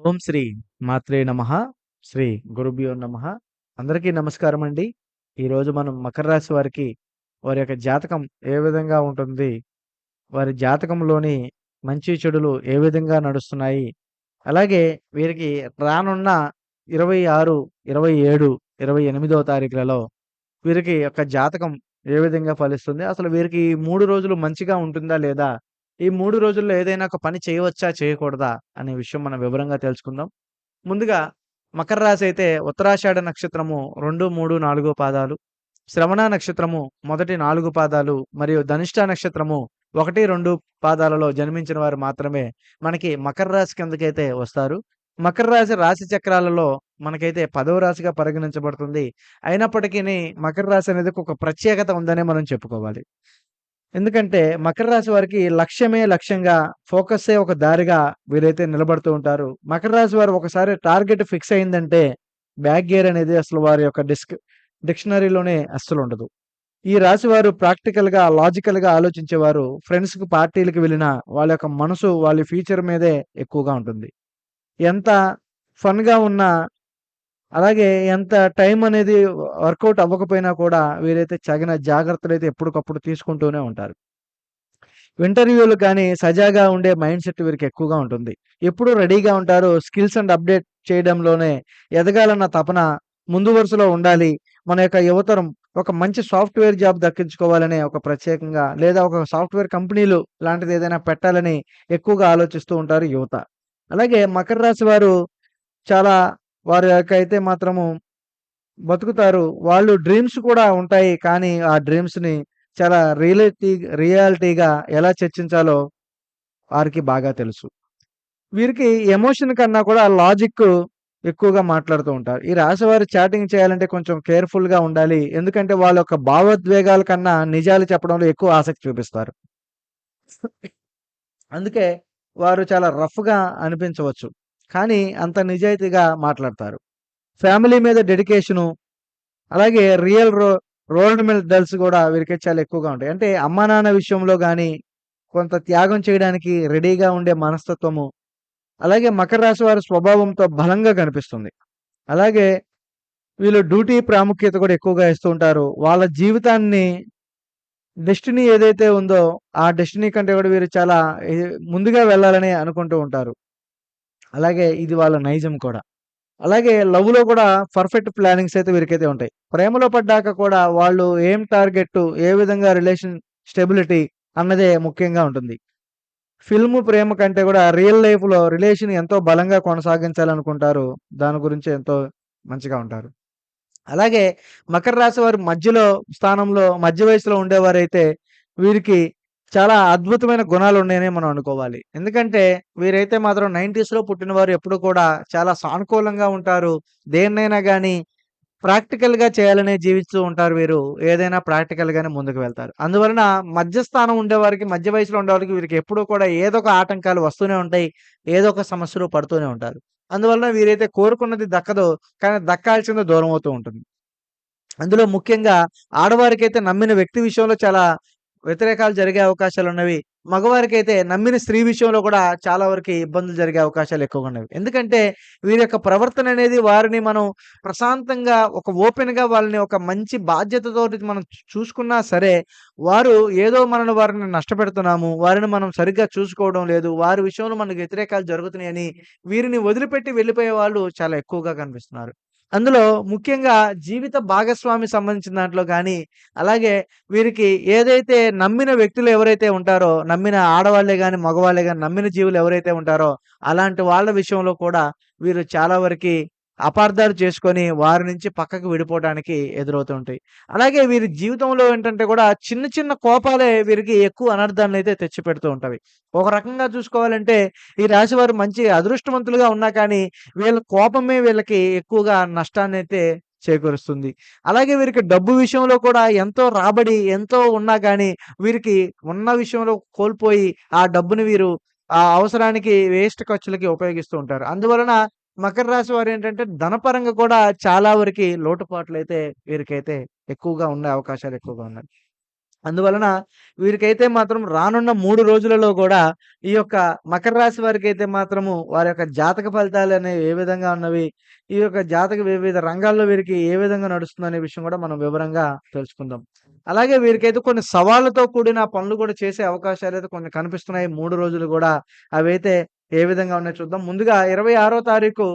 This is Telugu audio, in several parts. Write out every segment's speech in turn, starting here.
ఓం శ్రీ మాత్రే నమ శ్రీ గురుభ్యో నమ. అందరికీ నమస్కారం అండి. ఈరోజు మనం మకర రాశి వారికి వారి యొక్క జాతకం ఏ విధంగా ఉంటుంది వారి జాతకంలోని మంచి చెడులు ఏ విధంగా నడుస్తున్నాయి అలాగే వీరికి రానున్న ఇరవై ఆరు ఇరవై ఏడు ఇరవై ఎనిమిదవ తారీఖులలో వీరికి యొక్క జాతకం ఏ విధంగా ఫలిస్తుంది అసలు వీరికి మూడు రోజులు మంచిగా ఉంటుందా లేదా ఈ మూడు రోజుల్లో ఏదైనా ఒక పని చేయవచ్చా? చేయకూడదా? అనే విషయం మనం వివరంగా తెలుసుకుందాం. ముందుగా మకర రాశి అయితే ఉత్తరాషాఢ నక్షత్రము రెండు మూడు నాలుగు పాదాలు శ్రవణ నక్షత్రము మొదటి నాలుగు పాదాలు మరియు ధనిష్ట నక్షత్రము ఒకటి రెండు పాదాలలో జన్మించిన వారు మాత్రమే మనకి మకర రాశి కిందకైతే వస్తారు. మకర రాశి రాశి చక్రాలలో మనకైతే పదవ రాశిగా పరిగణించబడుతుంది. అయినప్పటికీ మకర రాశి అనేది ఒక ప్రత్యేకత ఉందనే మనం చెప్పుకోవాలి. ఎందుకంటే మకర రాశి వారికి లక్ష్యమే లక్ష్యంగా ఫోకస్సే ఒక దారిగా వీరైతే నిలబడుతూ ఉంటారు. మకర రాశి వారు ఒకసారి టార్గెట్ ఫిక్స్ అయిందంటే బ్యాక్ గేర్ అనేది అసలు వారి యొక్క డిస్క్ డిక్షనరీలోనే అస్సలు ఉండదు. ఈ రాశి వారు ప్రాక్టికల్గా లాజికల్గా ఆలోచించేవారు. ఫ్రెండ్స్కి పార్టీలకు వెళ్ళిన వాళ్ళ యొక్క మనసు వాళ్ళ ఫ్యూచర్ మీదే ఎక్కువగా ఉంటుంది. ఎంత ఫన్గా ఉన్నా అలాగే ఎంత టైం అనేది వర్కౌట్ అవ్వకపోయినా కూడా వీరైతే తగిన జాగ్రత్తలు అయితే ఎప్పటికప్పుడు తీసుకుంటూనే ఉంటారు. ఇంటర్వ్యూలు కానీ సజాగా ఉండే మైండ్ సెట్ వీరికి ఎక్కువగా ఉంటుంది. ఎప్పుడు రెడీగా ఉంటారు. స్కిల్స్ అండ్ అప్డేట్ చేయడంలోనే ఎదగాలన్న తపన ముందు వరుసలో ఉండాలి. మన యొక్క యువతరం ఒక మంచి సాఫ్ట్వేర్ జాబ్ దక్కించుకోవాలనే ఒక ప్రత్యేకంగా లేదా ఒక సాఫ్ట్వేర్ కంపెనీలు లాంటిది ఏదైనా పెట్టాలని ఎక్కువగా ఆలోచిస్తూ ఉంటారు యువత. అలాగే మకర రాశి వారు చాలా వారి యొక్క అయితే మాత్రము బతుకుతారు. వాళ్ళు డ్రీమ్స్ కూడా ఉంటాయి. కానీ ఆ డ్రీమ్స్ని చాలా రియలిటీ రియాలిటీగా ఎలా చర్చించాలో వారికి బాగా తెలుసు. వీరికి ఎమోషన్ కన్నా కూడా లాజిక్ ఎక్కువగా మాట్లాడుతూ ఉంటారు. ఈ రాశివారు చాటింగ్ చేయాలంటే కొంచెం కేర్ఫుల్గా ఉండాలి. ఎందుకంటే వాళ్ళ యొక్క భావోద్వేగాల కన్నా నిజాలు చెప్పడంలో ఎక్కువ ఆసక్తి చూపిస్తారు. అందుకే వారు చాలా రఫ్గా అనిపించవచ్చు. కానీ అంత నిజాయితీగా మాట్లాడతారు. ఫ్యామిలీ మీద డెడికేషను అలాగే రియల్ రో రోల్ మెడల్స్ కూడా వీరికి చాలా ఎక్కువగా ఉంటాయి. అంటే అమ్మా నాన్న విషయంలో కానీ కొంత త్యాగం చేయడానికి రెడీగా ఉండే మనస్తత్వము అలాగే మకర రాశి వారి స్వభావంతో బలంగా కనిపిస్తుంది. అలాగే వీళ్ళు డ్యూటీ ప్రాముఖ్యత కూడా ఎక్కువగా ఇస్తూ ఉంటారు. వాళ్ళ జీవితాన్ని డెస్టినీ ఏదైతే ఉందో ఆ డెస్టినీ కంటే కూడా వీరు చాలా ముందుగా వెళ్ళాలని అనుకుంటూ ఉంటారు. అలాగే ఇది వాళ్ళ నైజం కూడా. అలాగే లవ్లో కూడా పర్ఫెక్ట్ ప్లానింగ్స్ అయితే వీరికైతే ఉంటాయి. ప్రేమలో పడ్డాక కూడా వాళ్ళు ఏం టార్గెట్ ఏ విధంగా రిలేషన్ స్టెబిలిటీ అన్నదే ముఖ్యంగా ఉంటుంది. ఫిల్మ్ ప్రేమ కంటే కూడా రియల్ లైఫ్లో రిలేషన్ ఎంతో బలంగా కొనసాగించాలనుకుంటారు. దాని గురించి ఎంతో మంచిగా ఉంటారు. అలాగే మకర రాశి వారి మధ్యలో స్థానంలో మధ్య వయసులో ఉండేవారైతే వీరికి చాలా అద్భుతమైన గుణాలు ఉన్నాయని మనం అనుకోవాలి. ఎందుకంటే వీరైతే మాత్రం 90s లో పుట్టిన వారు ఎప్పుడు కూడా చాలా సానుకూలంగా ఉంటారు. దేన్నైనా కానీ ప్రాక్టికల్గా చేయాలనే జీవిస్తూ ఉంటారు వీరు. ఏదైనా ప్రాక్టికల్ గానే ముందుకు వెళ్తారు. అందువలన మధ్యస్థానం ఉండేవారికి మధ్య వయసులో ఉండేవారికి వీరికి ఎప్పుడూ కూడా ఏదో ఒక ఆటంకాలు వస్తూనే ఉంటాయి. ఏదో ఒక సమస్యలు పడుతూనే ఉంటారు. అందువలన వీరైతే కోరుకున్నది దక్కదో. కానీ దక్కాల్సింది దూరం అవుతూ ఉంటుంది. అందులో ముఖ్యంగా ఆడవారికైతే నమ్మిన వ్యక్తి విషయంలో చాలా వ్యతిరేకాలు జరిగే అవకాశాలు ఉన్నవి మగవారికైతే నమ్మిన స్త్రీ విషయంలో కూడా చాలా వరకు ఇబ్బందులు జరిగే అవకాశాలు ఎక్కువగా ఉన్నవి. ఎందుకంటే వీరి యొక్క ప్రవర్తన అనేది వారిని మనం ప్రశాంతంగా ఒక ఓపెన్గా వాళ్ళని ఒక మంచి బాధ్యతతో మనం చూసుకున్నా సరే వారు ఏదో మనల్ని వారిని నష్టపెడుతున్నాము వారిని మనం సరిగ్గా చూసుకోవడం లేదు వారి విషయంలో మనకు వ్యతిరేకాలు జరుగుతున్నాయని వీరిని వదిలిపెట్టి వెళ్ళిపోయే వాళ్ళు చాలా ఎక్కువగా కనిపిస్తున్నారు. అందులో ముఖ్యంగా జీవిత భాగస్వామి సంబంధించిన దాంట్లో కానీ అలాగే వీరికి ఏదైతే నమ్మిన వ్యక్తులు ఎవరైతే ఉంటారో నమ్మిన ఆడవాళ్ళే కానీ మగవాళ్ళే కానీ నమ్మిన జీవులు ఎవరైతే ఉంటారో అలాంటి వాళ్ళ విషయంలో కూడా వీరు చాలా వరకు అపార్థాలు చేసుకొని వారి నుంచి పక్కకు విడిపోవడానికి ఎదురవుతుంటాయి అలాగే వీరి జీవితంలో ఏంటంటే కూడా చిన్న చిన్న కోపాలే వీరికి ఎక్కువ అనర్థాలను అయితే తెచ్చిపెడుతూ ఉంటాయి. ఒక రకంగా చూసుకోవాలంటే ఈ రాశి వారు మంచి అదృష్టవంతులుగా ఉన్నా కానీ వీళ్ళ కోపమే వీళ్ళకి ఎక్కువగా నష్టాన్ని అయితే చేకూరుస్తుంది. అలాగే వీరికి డబ్బు విషయంలో కూడా ఎంతో రాబడి ఎంతో ఉన్నా కానీ వీరికి ఉన్న విషయంలో కోల్పోయి ఆ డబ్బుని వీరు ఆ అవసరానికి వేస్ట్ ఖర్చులకి ఉపయోగిస్తూ ఉంటారు. అందువలన మకర రాశి వారు ఏంటంటే ధనపరంగా కూడా చాలా వరకు లోటుపాట్లు అయితే వీరికైతే ఎక్కువగా ఉండే అవకాశాలు ఎక్కువగా ఉన్నాయి అందువలన వీరికైతే మాత్రం రానున్న మూడు రోజులలో కూడా ఈ యొక్క మకర రాశి వారికైతే మాత్రము వారి యొక్క జాతక ఫలితాలు అనేవి ఏ విధంగా ఉన్నవి? ఈ యొక్క జాతక వివిధ రంగాల్లో వీరికి ఏ విధంగా నడుస్తుందనే విషయం కూడా మనం వివరంగా తెలుసుకుందాం. అలాగే వీరికైతే కొన్ని సవాళ్ళతో కూడిన పనులు కూడా చేసే అవకాశాలు అయితే కొన్ని కనిపిస్తున్నాయి మూడు రోజులు కూడా అవైతే ఏ విధంగా ఉన్నాయో చూద్దాం. ముందుగా 26 తారీఖు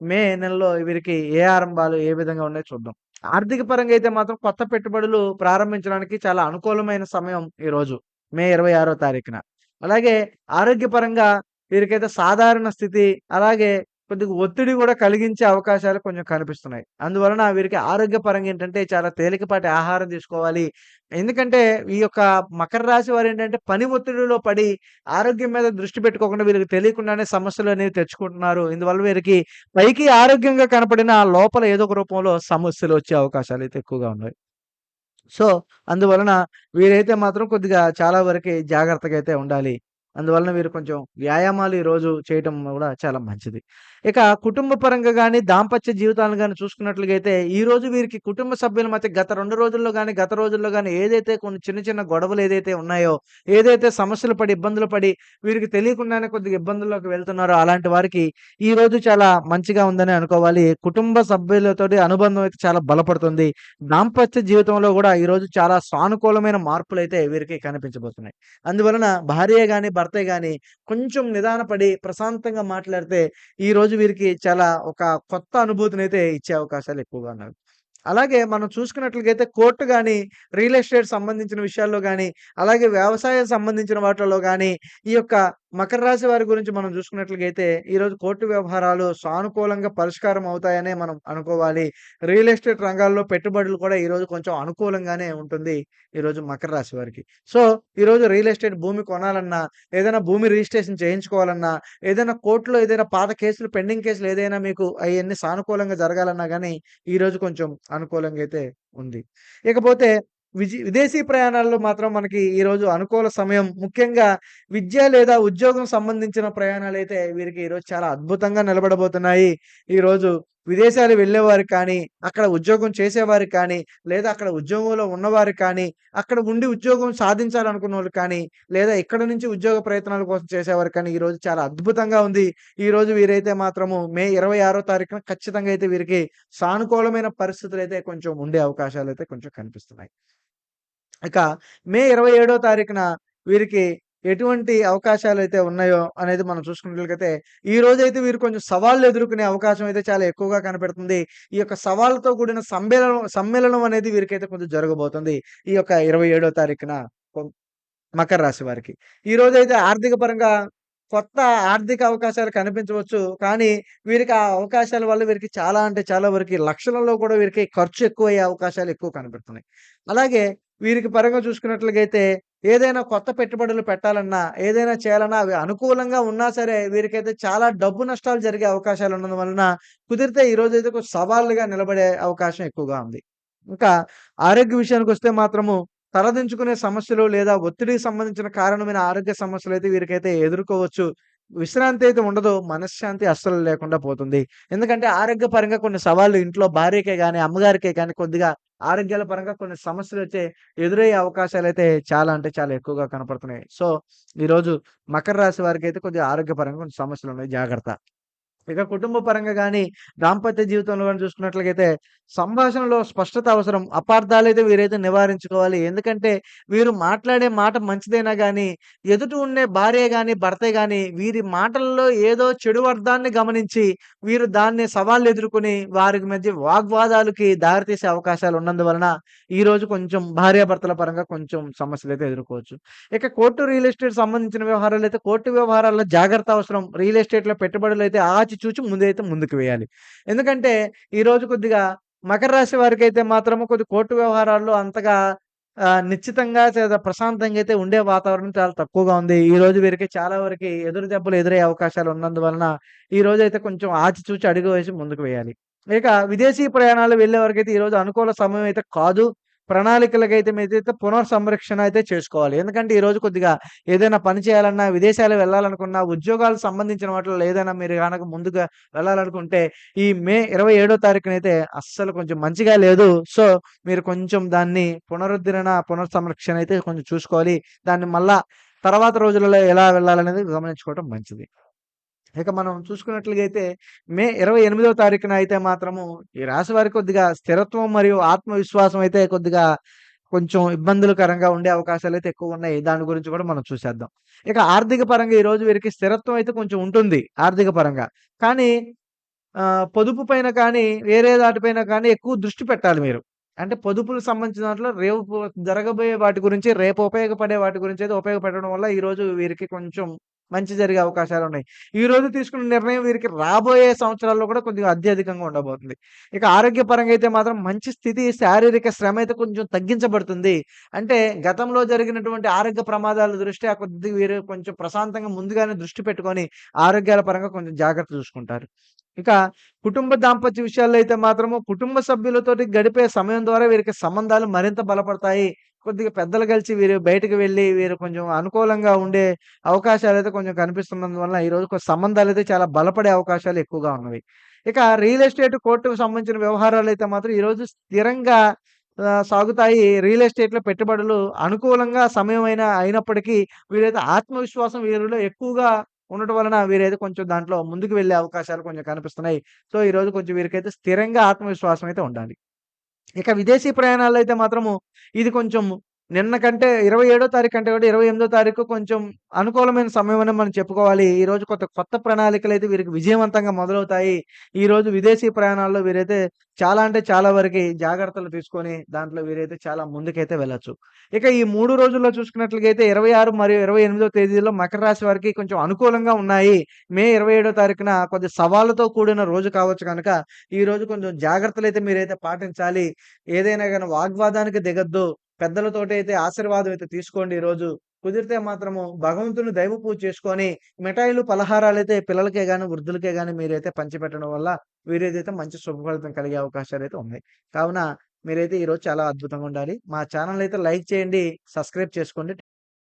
మే నెలలో వీరికి ఏ ఆరంభాలు ఏ విధంగా ఉన్నాయో చూద్దాం. ఆర్థిక పరంగా అయితే మాత్రం కొత్త పెట్టుబడులు ప్రారంభించడానికి చాలా అనుకూలమైన సమయం ఈరోజు. మే 26 తారీఖున. అలాగే ఆరోగ్యపరంగా వీరికైతే సాధారణ స్థితి, అలాగే కొద్దిగా ఒత్తిడి కూడా కలిగించే అవకాశాలు కొంచెం కనిపిస్తున్నాయి. అందువలన వీరికి ఆరోగ్యపరంగా ఏంటంటే చాలా తేలికపాటి ఆహారం తీసుకోవాలి. ఎందుకంటే ఈ యొక్క మకర రాశి వారు ఏంటంటే పని ఒత్తిడిలో పడి ఆరోగ్యం మీద దృష్టి పెట్టుకోకుండా వీరికి తెలియకుండానే సమస్యలు అనేవి తెచ్చుకుంటున్నారు. ఇందువల్ల వీరికి పైకి ఆరోగ్యంగా కనపడిన లోపల ఏదో ఒక రూపంలో సమస్యలు వచ్చే అవకాశాలు అయితే ఎక్కువగా ఉన్నాయి. సో, అందువలన వీరైతే మాత్రం కొద్దిగా చాలా వరకు జాగ్రత్తగా అయితే ఉండాలి. అందువలన వీరు కొంచెం వ్యాయామాలు ఈరోజు చేయటం కూడా చాలా మంచిది. ఇక కుటుంబ పరంగా కానీ దాంపత్య జీవితాలను కానీ చూసుకున్నట్లుగైతే ఈ ఈరోజు వీరికి కుటుంబ సభ్యుల మధ్య గత రెండు రోజుల్లో కానీ గత రోజుల్లో కానీ ఏదైతే కొన్ని చిన్న చిన్న గొడవలు ఏదైతే ఉన్నాయో, ఏదైతే సమస్యలు పడి, ఇబ్బందులు పడి వీరికి తెలియకుండానే కొద్దిగా ఇబ్బందుల్లోకి వెళ్తున్నారో అలాంటి వారికి ఈరోజు చాలా మంచిగా ఉందని అనుకోవాలి. కుటుంబ సభ్యులతోటి అనుబంధం అయితే చాలా బలపడుతుంది. దాంపత్య జీవితంలో గూడా ఈరోజు చాలా సానుకూలమైన మార్పులు అయితే వీరికి కనిపించబోతున్నాయి. అందువలన భార్య కానీ భర్తే కానీ కొంచెం నిదానపడి ప్రశాంతంగా మాట్లాడితే ఈరోజు వీరికి చాలా ఒక కొత్త అనుభూతిని అయితే ఇచ్చే అవకాశాలు ఎక్కువగా ఉన్నాయి. అలాగే మనం చూసుకున్నట్లయితే కోర్టు కానీ రియల్ ఎస్టేట్ సంబంధించిన విషయాల్లో కానీ అలాగే వ్యవసాయం సంబంధించిన వాటిల్లో కానీ ఈ యొక్క మకర రాశి వారి గురించి మనం చూసుకున్నట్లయితే ఈరోజు కోర్టు వ్యవహారాలు సానుకూలంగా పరిష్కారం అవుతాయనే మనం అనుకోవాలి. రియల్ ఎస్టేట్ రంగాల్లో పెట్టుబడులు కూడా ఈరోజు కొంచెం అనుకూలంగానే ఉంటుంది. ఈరోజు మకర రాశి వారికి. సో, ఈరోజు రియల్ ఎస్టేట్ భూమి కొనాలన్నా, ఏదైనా భూమి రిజిస్ట్రేషన్ చేయించుకోవాలన్నా, ఏదైనా కోర్టులో ఏదైనా పాత కేసులు పెండింగ్ కేసులు ఏదైనా మీకు అవన్నీ సానుకూలంగా జరగాలన్నా కానీ ఈరోజు కొంచెం అనుకూలంగా అయితే ఉంది. ఇకపోతే విజి విదేశీ ప్రయాణాల్లో మాత్రం మనకి ఈరోజు అనుకూల సమయం. ముఖ్యంగా విద్య లేదా ఉద్యోగం సంబంధించిన ప్రయాణాలు అయితే వీరికి ఈరోజు చాలా అద్భుతంగా నిలబడబోతున్నాయి. ఈరోజు విదేశాలు వెళ్ళేవారు కానీ, అక్కడ ఉద్యోగం చేసేవారు కానీ, లేదా అక్కడ ఉద్యోగంలో ఉన్నవారు కానీ, అక్కడ ఉండి ఉద్యోగం సాధించాలనుకున్నోళ్ళు కానీ, లేదా ఇక్కడ నుంచి ఉద్యోగ ప్రయత్నాల కోసం చేసేవారు కానీ ఈరోజు చాలా అద్భుతంగా ఉంది. ఈరోజు వీరైతే మాత్రము మే 26 తారీఖున ఖచ్చితంగా అయితే వీరికి సానుకూలమైన పరిస్థితులు అయితే కొంచెం ఉండే అవకాశాలు అయితే కొంచెం కనిపిస్తున్నాయి. ఇక మే 27 తారీఖున వీరికి ఎటువంటి అవకాశాలు అయితే ఉన్నాయో అనేది మనం చూసుకున్నట్లయితే ఈ రోజైతే వీరు కొంచెం సవాళ్ళు ఎదుర్కొనే అవకాశం అయితే చాలా ఎక్కువగా కనపడుతుంది. ఈ యొక్క సవాళ్ళతో కూడిన సమ్మేళనం సమ్మేళనం అనేది వీరికైతే కొంచెం జరగబోతుంది. ఈ యొక్క 27 తారీఖున మకర రాశి వారికి. ఈ రోజైతే ఆర్థిక పరంగా కొత్త ఆర్థిక అవకాశాలు కనిపించవచ్చు. కానీ వీరికి ఆ అవకాశాల వల్ల వీరికి చాలా అంటే చాలా వరకు లక్షలలో కూడా వీరికి ఖర్చు ఎక్కువయ్యే అవకాశాలు ఎక్కువ కనపడుతున్నాయి. అలాగే వీరికి పరంగా చూసుకున్నట్లయితే ఏదైనా కొత్త పెట్టుబడులు పెట్టాలన్నా, ఏదైనా చేయాలన్నా అవి అనుకూలంగా ఉన్నా సరే వీరికైతే చాలా డబ్బు నష్టాలు జరిగే అవకాశాలు ఉన్నందు వలన కుదిరితే ఈ రోజైతే అయితే సవాలుగా నిలబడే అవకాశం ఎక్కువగా ఉంది. ఇంకా ఆరోగ్య విషయానికి వస్తే మాత్రము తలదించుకునే సమస్యలు లేదా ఒత్తిడికి సంబంధించిన కారణమైన ఆరోగ్య సమస్యలు అయితే వీరికైతే ఎదుర్కోవచ్చు. విశ్రాంతి అయితే ఉండదు. మనశ్శాంతి అస్సలు లేకుండా పోతుంది. ఎందుకంటే ఆరోగ్యపరంగా కొన్ని సవాళ్ళు ఇంట్లో భార్యకే కానీ అమ్మగారికే కానీ కొద్దిగా ఆరోగ్యాల పరంగా కొన్ని సమస్యలు అయితే ఎదురయ్యే అవకాశాలు అయితే చాలా అంటే చాలా ఎక్కువగా కనపడుతున్నాయి. సో, ఈరోజు మకర రాశి వారికి అయితే కొద్దిగా ఆరోగ్యపరంగా కొన్ని సమస్యలు ఉన్నాయి జాగ్రత్త. ఇక కుటుంబ పరంగా కానీ దాంపత్య జీవితంలో కానీ చూసుకున్నట్లయితే సంభాషణలో స్పష్టత అవసరం. అపార్థాలైతే వీరైతే నివారించుకోవాలి. ఎందుకంటే వీరు మాట్లాడే మాట మంచిదైనా కానీ ఎదుట ఉండే భార్య కానీ భర్తే కానీ వీరి మాటల్లో ఏదో చెడు అర్థాన్ని గమనించి వీరు దాన్ని సవాళ్ళు ఎదుర్కొని వారికి మధ్య వాగ్వాదాలకి దారితీసే అవకాశాలు ఉన్నందువలన ఈరోజు కొంచెం భార్యాభర్తల పరంగా కొంచెం సమస్యలు అయితే ఎదుర్కోవచ్చు. ఇక కోర్టు, రియల్ ఎస్టేట్ సంబంధించిన వ్యవహారాలు అయితే కోర్టు వ్యవహారాల్లో జాగ్రత్త అవసరం. రియల్ ఎస్టేట్‌లో పెట్టుబడులు పెట్టుబడులైతే ఆచితూచి ముందైతే ముందుకు వేయాలి. ఎందుకంటే ఈరోజు కొద్దిగా మకర రాశి వారికి అయితే మాత్రం కొద్ది కోర్టు వ్యవహారాల్లో అంతగా నిశ్చితంగా లేదా ప్రశాంతంగా అయితే ఉండే వాతావరణం చాలా తక్కువగా ఉంది. ఈ రోజు వీరికి చాలా వరకు ఎదురు దెబ్బలు ఎదురయ్యే అవకాశాలు ఉన్నందువలన ఈరోజైతే కొంచెం ఆచిచూచి అడుగు వేసి ముందుకు వేయాలి. ఇక విదేశీ ప్రయాణాలు వెళ్ళే వరకైతే ఈరోజు అనుకూల సమయం అయితే కాదు. ప్రణాళికలకైతే మీరైతే పునర్‌సంరక్షణ అయితే చేసుకోవాలి. ఎందుకంటే ఈరోజు కొద్దిగా ఏదైనా పని చేయాలన్నా, విదేశాలు వెళ్ళాలనుకున్నా, ఉద్యోగాలకు సంబంధించిన వాటిలో ఏదైనా మీరు కనుక ముందుగా వెళ్ళాలనుకుంటే, ఈ మే 27 తారీఖునైతే అస్సలు కొంచెం మంచిగా లేదు. సో, మీరు కొంచెం దాన్ని పునరుద్ధరణ, పునర్‌సంరక్షణ అయితే కొంచెం చూసుకోవాలి. దాన్ని మళ్ళా తర్వాత రోజులలో ఎలా వెళ్ళాలనేది గమనించుకోవటం మంచిది. ఇక మనం చూసుకున్నట్లుగైతే మే ఇరవై ఎనిమిదో తారీఖున అయితే మాత్రము ఈ రాశి వారికి కొద్దిగా స్థిరత్వం మరియు ఆత్మవిశ్వాసం అయితే కొద్దిగా కొంచెం ఇబ్బందులకరంగా ఉండే అవకాశాలు అయితే ఎక్కువ ఉన్నాయి దాని గురించి కూడా మనం చూసేద్దాం. ఇక ఆర్థిక పరంగా ఈరోజు వీరికి స్థిరత్వం అయితే కొంచెం ఉంటుంది ఆర్థిక పరంగా. కానీ పొదుపు పైన కానీ, వేరే దాటిపైన కానీ ఎక్కువ దృష్టి పెట్టాలి మీరు. అంటే పొదుపులకు సంబంధించిన దాంట్లో రేపు జరగబోయే వాటి గురించి, రేపు ఉపయోగపడే వాటి గురించి అయితే ఉపయోగపడడం వల్ల ఈరోజు వీరికి కొంచెం మంచి జరిగే అవకాశాలు ఉన్నాయి ఈ రోజు తీసుకున్న నిర్ణయం వీరికి రాబోయే సంవత్సరాల్లో కూడా కొద్దిగా అత్యధికంగా ఉండబోతుంది. ఇక ఆరోగ్యపరంగా అయితే మాత్రం మంచి స్థితి, శారీరక శ్రమ అయితే కొంచెం తగ్గించబడుతుంది. అంటే గతంలో జరిగినటువంటి ఆరోగ్య ప్రమాదాల దృష్ట్యా కొద్ది వీరు కొంచెం ప్రశాంతంగా ముందుగానే దృష్టి పెట్టుకొని ఆరోగ్యాల పరంగా కొంచెం జాగ్రత్త చూసుకుంటారు. ఇక కుటుంబ దాంపత్య విషయాల్లో అయితే మాత్రము కుటుంబ సభ్యులతోటి గడిపే సమయం ద్వారా వీరికి సంబంధాలు మరింత బలపడతాయి. కొద్దిగా పెద్దలు కలిసి వీరు బయటకు వెళ్ళి వీరు కొంచెం అనుకూలంగా ఉండే అవకాశాలు అయితే కొంచెం కనిపిస్తున్నందువలన ఈరోజు సంబంధాలు అయితే చాలా బలపడే అవకాశాలు ఎక్కువగా ఉన్నవి. ఇక రియల్ ఎస్టేట్, కోర్టుకు సంబంధించిన వ్యవహారాలు అయితే మాత్రం ఈరోజు స్థిరంగా సాగుతాయి. రియల్ ఎస్టేట్‌లో పెట్టుబడులు అనుకూలంగా సమయమైన అయినప్పటికీ వీరైతే ఆత్మవిశ్వాసం వీరిలో ఎక్కువగా ఉండటం వలన వీరైతే కొంచెం దాంట్లో ముందుకు వెళ్ళే అవకాశాలు కొంచెం కనిపిస్తున్నాయి. సో, ఈరోజు కొంచెం వీరికైతే స్థిరంగా ఆత్మవిశ్వాసం అయితే ఉండాలి. ఇక విదేశీ ప్రయాణాల్లో అయితే మాత్రము ఇది కొంచెం నిన్న కంటే 27 తారీఖు కంటే కూడా 28 తారీఖు కొంచెం అనుకూలమైన సమయం అని మనం చెప్పుకోవాలి. ఈరోజు కొత్త కొత్త ప్రణాళికలు అయితే వీరికి విజయవంతంగా మొదలవుతాయి. ఈరోజు విదేశీ ప్రయాణాల్లో వీరైతే చాలా అంటే చాలా వరకి జాగ్రత్తలు తీసుకొని దాంట్లో వీరైతే చాలా ముందుకైతే వెళ్ళొచ్చు. ఇక ఈ మూడు రోజుల్లో చూసుకున్నట్లయితే ఇరవై ఆరు మరియు ఇరవై ఎనిమిదో తేదీలో మకర రాశి వారికి కొంచెం అనుకూలంగా ఉన్నాయి. మే 27 తారీఖున కొద్ది సవాళ్ళతో కూడిన రోజు కావచ్చు కనుక ఈరోజు కొంచెం జాగ్రత్తలు అయితే మీరైతే పాటించాలి. ఏదైనా కానీ వాగ్వాదానికి దిగద్దు పెద్దలతోటి అయితే ఆశీర్వాదం అయితే తీసుకోండి ఈరోజు. కుదిరితే మాత్రము భగవంతుని దైవ పూజ చేసుకొని మిఠాయిలు, పలహారాలు అయితే పిల్లలకే కానీ వృద్ధులకే కానీ మీరైతే పంచిపెట్టడం వల్ల వీరేదైతే మంచి శుభఫలితం కలిగే అవకాశాలు అయితే ఉన్నాయి. కావున మీరైతే ఈరోజు చాలా అద్భుతంగా ఉండాలి. మా ఛానల్ అయితే లైక్ చేయండి. సబ్స్క్రైబ్ చేసుకోండి.